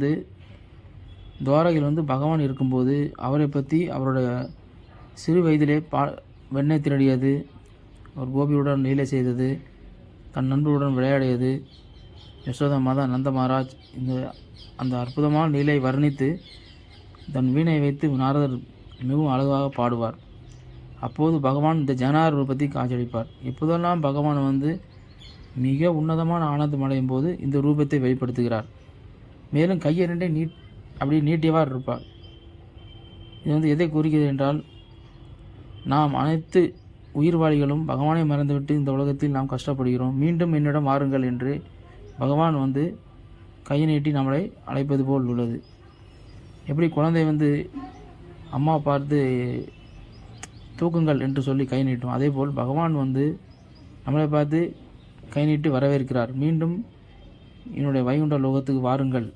வந்து துவாரகையில் வந்து பகவான் இருக்கும்போது அவரை பற்றி அவரோட சிறு வயதிலே பா வெண்ணெய் திருடியது அவர் கோபியுடன் லீலை செய்தது தன் நண்பருடன் விளையாடியது யசோதா மாதா நந்த மகாராஜ் இந்த அந்த அற்புதமான லீலை வர்ணித்து தன் வீணை வைத்து நாரதர் மிகவும் அழகாக பாடுவார். அப்போது பகவான் இந்த ஜனார் ரூபத்தை காட்சியளிப்பார். எப்போதெல்லாம் பகவான் வந்து மிக உன்னதமான ஆனந்தம் அடையும் போது இந்த ரூபத்தை வெளிப்படுத்துகிறார்? மேலும் கையை ரெண்டே நீட் அப்படியே நீட்டியவாறு இருப்பார். இது வந்து எதை குறிக்கிறது என்றால் நாம் அனைத்து உயிர்வாளிகளும் பகவானை மறந்துவிட்டு இந்த உலகத்தில் நாம் கஷ்டப்படுகிறோம். மீண்டும் என்னிடம் வாருங்கள் என்று பகவான் வந்து கையை நீட்டி நம்மளை அழைப்பது போல் உள்ளது. எப்படி குழந்தை வந்து அம்மா பார்த்து தூக்குங்கள் என்று சொல்லி கை நீட்டும் அதேபோல் பகவான் வந்து நம்மளை பார்த்து கை நீட்டி வரவேற்கிறார். மீண்டும் என்னுடைய வைகுண்ட லோகத்துக்கு வாருங்கள்.